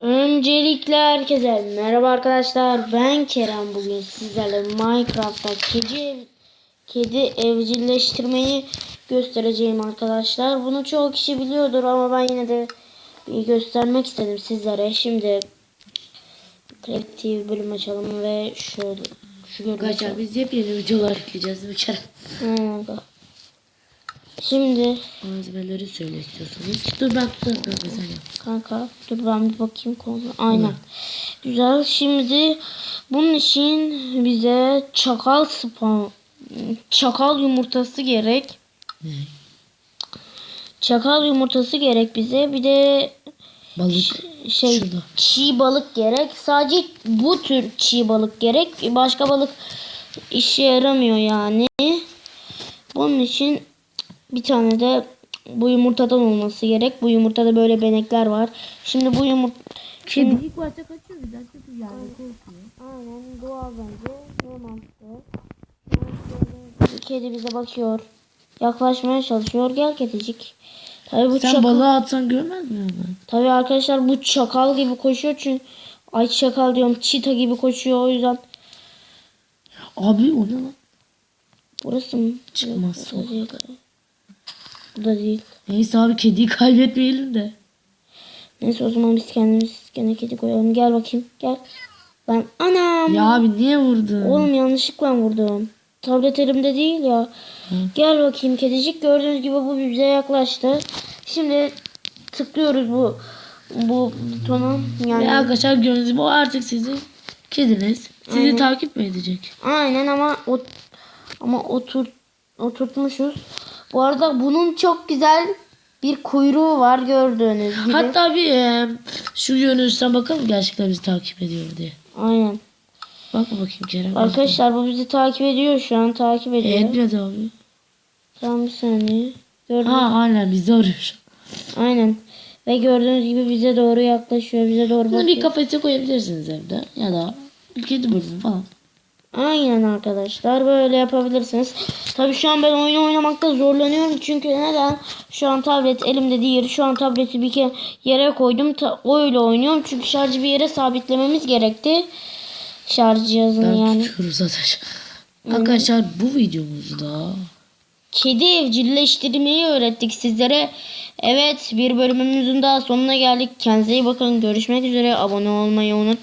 Öncelikle herkese merhaba arkadaşlar. Ben Kerem bugün sizlerle Minecraft'ta kedi kedi evcilleştirmeyi göstereceğim arkadaşlar. Bunu çoğu kişi biliyordur ama ben yine de bir göstermek istedim sizlere. Şimdi Creative bölüm açalım ve şöyle şu görüntü. Arkadaşlar biz yepyeni videolar yükleyeceğiz değil mi Kerem? Şimdi Malzemeleri söyle istiyorsanız. Dur ben tutarım kanka sen yap. Kanka dur ben bir bakayım konu. Aynen. Güzel. Şimdi bunun için bize çakal spam çakal yumurtası gerek. Ne? Çakal yumurtası gerek bize. Bir de Balık. şey Şurada. çiğ balık gerek. Sadece bu tür çiğ balık gerek. Başka balık işe yaramıyor yani. Bunun için bir tane de bu yumurtadan olması gerek. Bu yumurtada böyle benekler var. Şimdi bu yumurta Kedi ilk başta kaçıyor bir dakika bir yani korkuyor. Aynen doğal bence. Ne mantıklı. Kedi bize bakıyor. Yaklaşmaya çalışıyor. Gel kedicik. Tabii bu Sen çakal. balığı atsan görmez mi hemen? Tabii arkadaşlar bu çakal gibi koşuyor çünkü ay çakal diyorum çita gibi koşuyor o yüzden. Abi o ne lan? Burası mı? Çıkmaz Yok, değil. Burada değil. Neyse abi kediyi kaybetmeyelim de. Neyse o zaman biz kendimiz gene kedi koyalım. Gel bakayım gel. Ben anam. Ya abi niye vurdun? Oğlum yanlışlıkla vurdum. Tablet elimde değil ya. Gel bakayım kedicik. Gördüğünüz gibi bu bize yaklaştı. Şimdi tıklıyoruz bu bu butona. Yani Ve arkadaşlar gördüğünüz gibi o artık sizin kediniz. Sizi Aynen. takip mi edecek? aynen ama o ama otur oturtmuşuz. Bu arada bunun çok güzel bir kuyruğu var gördüğünüz gibi. Hatta bir e, şu yönünüzden bakalım gerçekten bizi takip ediyor diye. Aynen. Bak bakayım Kerem. Arkadaşlar bu bizi takip ediyor şu an takip ediyor. Etmedi abi. Tamam bir saniye. Gördüm. Ha hala bizi arıyor. Aynen. Ve gördüğünüz gibi bize doğru yaklaşıyor. Bize doğru Bunu bakıyor. bir kafese koyabilirsiniz evde. Ya da kedi bölümü falan. Aynen arkadaşlar böyle yapabilirsiniz. Tabii şu an ben oyun oynamakta zorlanıyorum çünkü neden? Şu an tablet elimde değil. Şu an tableti bir kere yere koydum. Ta- öyle oynuyorum çünkü şarjı bir yere sabitlememiz gerekti. Şarj cihazını Ben yani. tutuyorum zaten. Arkadaşlar bu videomuzda Kedi evcilleştirmeyi öğrettik sizlere. Evet bir bölümümüzün daha sonuna geldik. Kendinize iyi bakın. Görüşmek üzere. Abone olmayı unutmayın.